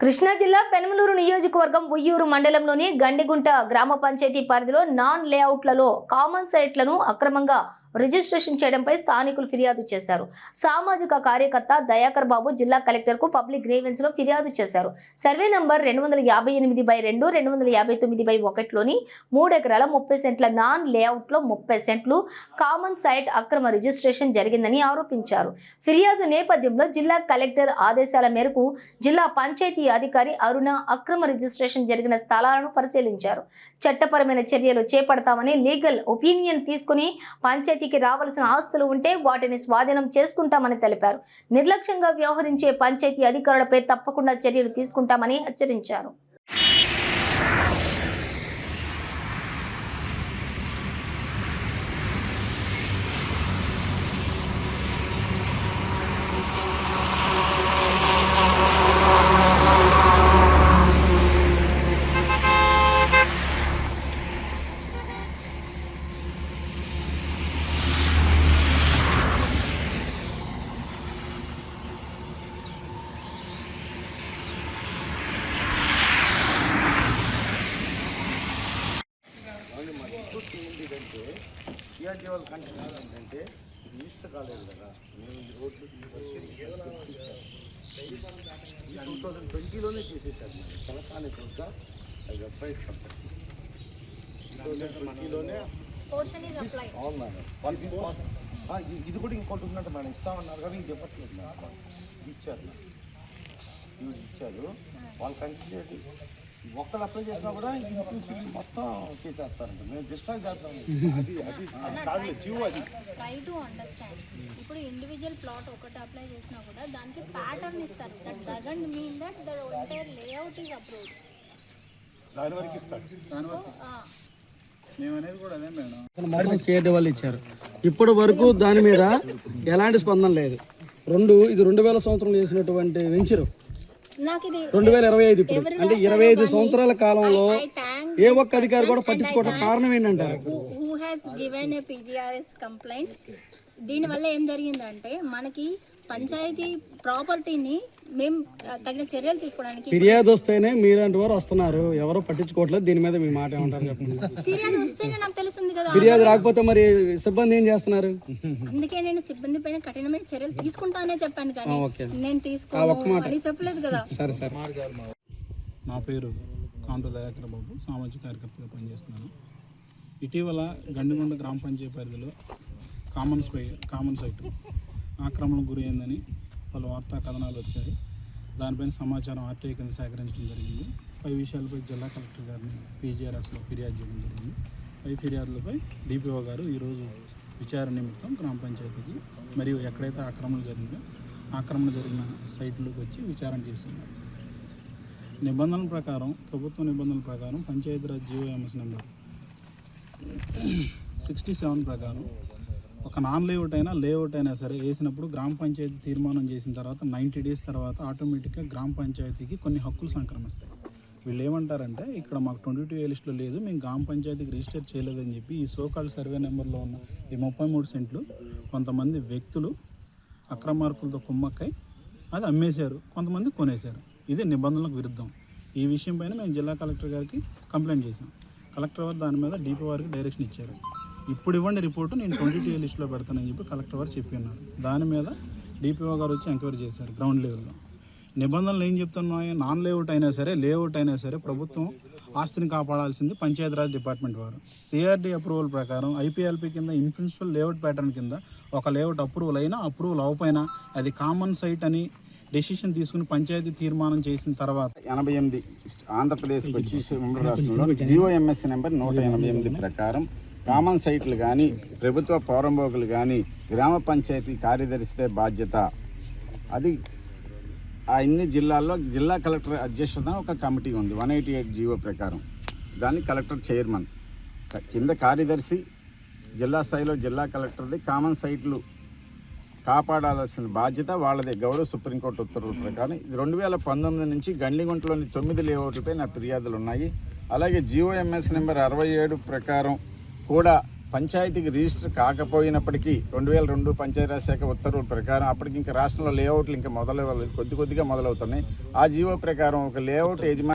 కృష్ణా జిల్లా పెనమలూరు నియోజకవర్గం ఉయ్యూరు మండలంలోని గండిగుంట గ్రామ పంచాయతీ పరిధిలో నాన్ లేఅవుట్లలో కామన్ సైట్లను అక్రమంగా రిజిస్ట్రేషన్ చేయడంపై స్థానికులు ఫిర్యాదు చేశారు. సామాజిక కార్యకర్త దయాకర్ బాబు జిల్లా కలెక్టర్కు పబ్లిక్ గ్రేవెన్స్లో ఫిర్యాదు చేశారు. సర్వే నంబర్ రెండు వందల యాభై ఎనిమిది బై రెండు రెండు వందల యాభై తొమ్మిది బై ఒకటిలోని మూడు ఎకరాల ముప్పై సెంట్ల నాన్ లేఅవుట్లో ముప్పై సెంట్లు కామన్ సైట్ అక్రమ రిజిస్ట్రేషన్ జరిగిందని ఆరోపించారు. ఫిర్యాదు నేపథ్యంలో జిల్లా కలెక్టర్ ఆదేశాల మేరకు జిల్లా పంచాయతీ అధికారి అరుణ అక్రమ రిజిస్ట్రేషన్ జరిగిన స్థలాలను పరిశీలించారు. చట్టపరమైన చర్యలు చేపడతామని లీగల్ ఒపీనియన్ తీసుకుని పంచాయతీకి రావాల్సిన ఆస్తులు ఉంటే వాటిని స్వాధీనం చేసుకుంటామని తెలిపారు. నిర్లక్ష్యంగా వ్యవహరించే పంచాయతీ అధికారులపై తప్పకుండా చర్యలు తీసుకుంటామని హెచ్చరించారు ఏంటంటే వాళ్ళ కంటే కాదంటే రిజిస్టర్ కాలేదు కదా. మేము ఈ రోడ్లు టూ థౌజండ్ ట్వంటీలోనే చేసేసారు మేము చలసాని కనుక అది వెబ్సైట్ టూ థౌజండ్ ట్వంటీలోనే. అవును మేడం ఇస్తా- ఇ- ఇది కూడా ఇంకోటి ఉందంటే మేడం. ఇస్తామన్నారు కానీ ఇది చెప్పట్లేదు మేడం. ఇది ఇచ్చారు. ఇవి ఇచ్చారు వాళ్ళు కంటిన్యూటీ ఒక్కరు అప్లై చేసినా కూడా ఈ ప్రిన్సిపల్ మొత్తం చేసేస్తారంట. మేము డిస్ట్రాక్ట్ చేద్దాం అది అది కాదు అది ట్రై టు అండర్స్టాండ్ ఇప్పుడు ఇండివిజువల్ ప్లాట్ ఒకటి అప్లై చేసినా కూడా దానికి ప్యాటర్న్ ఇస్తారు. That doesn't mean that the entire layout is approved దాని వరకు ఇస్తారు. మేమనేది కూడా అదే మేడం. సిఆర్డీ వాళ్ళు ఇచ్చారు. ఇప్పటి వరకు దాని మీద ఎలాంటి స్పందన లేదు. రెండు ఇది రెండు వేల సంవత్సరం చేసినటువంటి వెంచరు రెండు వేల ఇరవై ఐదు ఇప్పుడు. అంటే ఇరవై ఐదు సంవత్సరాల కాలంలో ఏ ఒక్క అధికారి కూడా పట్టించుకోవడం కారణం ఏంటంటారు has given a PGRS complaint దీనివల్ల ఏం జరిగిందంటే మనకి పంచాయతీ ప్రాపర్టీని మేము తగిన చర్యలు తీసుకోవడానికి ఫిర్యాదు వస్తేనే మీలాంటి వారు వస్తున్నారు. ఎవరు పట్టించుకోవట్లేదు. దీని మీద మీ మాట ఏమంటారు చెప్పండి. ఫిర్యాదు వస్తేనే నాకు తెలుస్తుంది కదా. ఫిర్యాదు రాకపోతే మరి సిబ్బంది ఏం చేస్తున్నారు? అందుకే నేను సిబ్బంది పైన కఠినమైన చర్యలు తీసుకుంటానే చెప్పాను కానీ ఓకే. నేను తీసుకోను అని చెప్పలేదు కదా. సరే సరే. నా పేరు కాంటు దయాకర్ బాబు సామాజిక కార్యకర్తగా పనిచేస్తున్నాను. ఇటీవల గండిగొండ గ్రామ పంచాయతీ పరిధిలో కామన్ స్పై కామన్ సైట్ ఆక్రమణకు గురి అయిందని పలు వార్తా కథనాలు వచ్చాయి. దానిపైన సమాచారం ఆర్టీఐ కింద సేకరించడం జరిగింది. పై విషయాలపై జిల్లా కలెక్టర్ గారిని పీజీఆర్ఎస్లో ఫిర్యాదు చేయడం జరిగింది. పై ఫిర్యాదులపై డిపిఓ గారు ఈరోజు విచారణ నిమిత్తం గ్రామ పంచాయతీకి మరియు ఎక్కడైతే ఆక్రమణ జరిగిందో ఆక్రమణ జరిగిన సైట్లోకి వచ్చి విచారణ చేస్తున్నారు. నిబంధనల ప్రకారం ప్రభుత్వ నిబంధనల ప్రకారం Panchayati Raj GO MS number sixty seven ప్రకారం ఒక నాన్ లేఅవుట్ అయినా లేఅవుట్ అయినా సరే వేసినప్పుడు గ్రామ పంచాయతీ తీర్మానం చేసిన తర్వాత నైంటీ డేస్ తర్వాత ఆటోమేటిక్గా గ్రామ పంచాయతీకి కొన్ని హక్కులు సంక్రమిస్తాయి వీళ్ళు ఏమంటారంటే ఇక్కడ మాకు ట్వంటీ టూ ఏ లిస్టులో లేదు మేము గ్రామ పంచాయతీకి రిజిస్టర్ చేయలేదని చెప్పి ఈ సోకాల్ సర్వే నెంబర్లో ఉన్న ఈ ముప్పై మూడు సెంట్లు కొంతమంది వ్యక్తులు అక్రమార్కులతో కుమ్మక్కై అది అమ్మేశారు కొంతమంది కొనేశారు. ఇది నిబంధనలకు విరుద్ధం. ఈ విషయం పైన మేము జిల్లా కలెక్టర్ గారికి కంప్లైంట్ చేసాం కలెక్టర్ వారు దాని మీద డీపీ వారికి డైరెక్షన్ ఇచ్చారు. ఇప్పుడు ఇవ్వండి రిపోర్టు నేను ట్వంటీ టూ లిస్ట్లో పెడతానని చెప్పి కలెక్టర్ వారు చెప్పి ఉన్నారు. దాని మీద డిపిఓ గారు వచ్చి ఎంక్వైరీ చేశారు గ్రౌండ్ లెవెల్లో. నిబంధనలు ఏం చెప్తున్నాయి? నాన్ లేఅవుట్ అయినా సరే లేఅవుట్ అయినా సరే ప్రభుత్వం ఆస్తిని కాపాడాల్సింది పంచాయతీరాజ్ డిపార్ట్మెంట్ వారు. సిఆర్డీ అప్రూవల్ ప్రకారం ఐపీఎల్పీ కింద ఇన్ప్రిన్సిపల్ లేఅవుట్ ప్యాటర్న్ కింద ఒక లేఅవుట్ అప్రూవల్ అయినా అప్రూవల్ అవ్వపోయినా అది కామన్ సైట్ అని డెసిషన్ తీసుకుని పంచాయతీ తీర్మానం చేసిన తర్వాత ఎనభై ఎనిమిది ఆంధ్రప్రదేశ్కి వచ్చి రాష్ట్రంలో జియోఎంఎస్ నెంబర్ నూట ఎనభై ఎనిమిది ప్రకారం కామన్ సైట్లు కానీ ప్రభుత్వ పౌరంబోకులు కానీ గ్రామ పంచాయతీ కార్యదర్శితే బాధ్యత. అది ఆ ఇన్ని జిల్లాల్లో జిల్లా కలెక్టర్ అధ్యక్షతన ఒక కమిటీ ఉంది వన్ ఎయిటీ ఎయిట్ జీవో ప్రకారం. దాన్ని కలెక్టర్ చైర్మన్. కింద కార్యదర్శి జిల్లా స్థాయిలో జిల్లా కలెక్టర్ది కామన్ సైట్లు కాపాడాల్సిన బాధ్యత వాళ్ళదే. గౌరవ సుప్రీంకోర్టు ఉత్తర్వుల ప్రకారం. రెండు వేల పంతొమ్మిది నుంచి గండిగుంటలోని తొమ్మిది లేఅవుట్లపై నా ఫిర్యాదులు ఉన్నాయి అలాగే జియోఎంఎస్ నెంబర్ అరవై ఏడు ప్రకారం కూడా పంచాయతీకి రిజిస్టర్ కాకపోయినప్పటికీ రెండు వేల రెండు పంచాయతీరాజ్ శాఖ ఉత్తర్వుల ప్రకారం అప్పటికి ఇంకా రాష్ట్రంలో లేఅవుట్లు ఇంకా మొదలవ్వాలి కొద్ది కొద్దిగా మొదలవుతున్నాయి. ఆ జీవో ప్రకారం ఒక లేఅవుట్ యజమాని